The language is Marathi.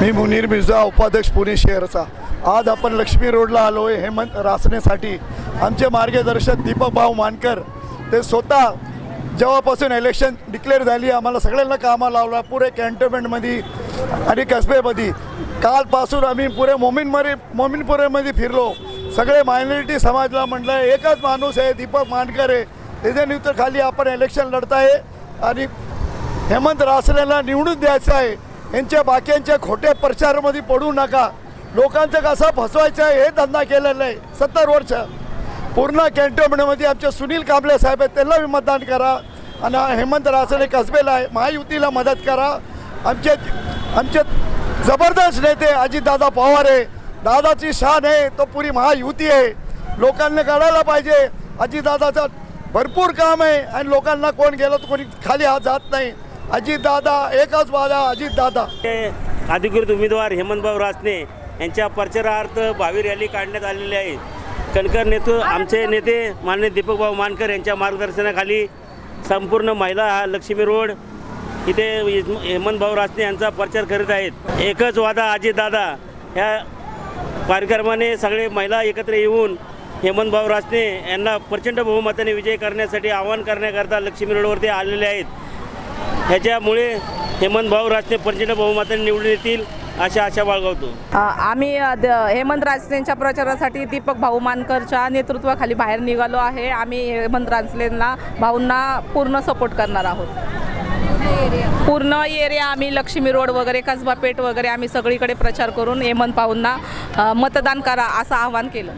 मी मुनीर मिर्झा उपाध्यक्ष पुणे शहरचा. आज आपण लक्ष्मी रोडला आलो आहे हेमंत रासनेसाठी. आमचे मार्गदर्शक दीपक भाऊ मानकर ते स्वतः जेव्हापासून इलेक्शन डिक्लेअर झाली आम्हाला सगळ्यांना कामा लावला पुरे कॅन्टोनमेंटमध्ये आणि कसबेमध्ये. कालपासून आम्ही पुरे मोमीनमध्ये मोमीनपुरेमध्ये फिरलो. सगळे मायनॉरिटी समाजला म्हटलं एकच माणूस आहे दीपक मानकर आहे. त्याच्याखाली आपण इलेक्शन लढताय आणि हेमंत रासनेला निवडून द्यायचं आहे. यांच्या बाक्यांच्या खोट्या प्रचारामध्ये पडू नका. लोकांचं कसं फसवायचं आहे हे धंदा केलेला आहे. सत्तर वर्ष. पूर्ण कॅन्टोनमेंटमध्ये आमचे सुनील कांबळे साहेब आहेत त्यांना बी मतदान करा. आणि हेमंत रासने कसबेला आहे महायुतीला मदत करा. आमचे आमचे जबरदस्त नेते अजितदादा पवार आहे. दादाची शान आहे तो पुरी महायुती आहे. लोकांना कळायला पाहिजे अजितदादाचं भरपूर काम आहे. आणि लोकांना कोण गेलं तर कोणी खाली हात जात नाही. अजितदादा एकच वादा अजितदादा. अधिकृत उमेदवार हेमंतभाऊ रासने यांच्या प्रचारार्थ भावी रॅली काढण्यात आलेली आहे. कणकर नेतृत्व आमचे नेते माननीय दीपकभाऊ मानकर यांच्या मार्गदर्शनाखाली संपूर्ण महिला हा लक्ष्मी रोड इथे हेमंतभाऊ रासने यांचा प्रचार करीत आहेत. एकच वादा अजितदादा. ह्या कार्यक्रमाने सगळे महिला एकत्र येऊन हेमंतभाऊ रासने यांना प्रचंड बहुमताने विजय करण्यासाठी आवाहन करण्याकरता लक्ष्मी रोडवरती आलेले आहेत. ह्याच्यामुळे हेमंत भाऊ रासने प्रचंड बहुमताने निवडून येतील अशा आशा बाळगवतो. आम्ही द- हेमंत रासलेंच्या प्रचारासाठी दीपक भाऊ मानकरच्या नेतृत्वाखाली बाहेर निघालो आहे. आम्ही हेमंत रासलेंना भाऊंना पूर्ण सपोर्ट करणार आहोत. पूर्ण एरिया आम्ही लक्ष्मी रोड वगैरे कसबा पेठ वगैरे आम्ही सगळीकडे प्रचार करून हेमंत भाऊंना मतदान करा असं आवाहन केलं.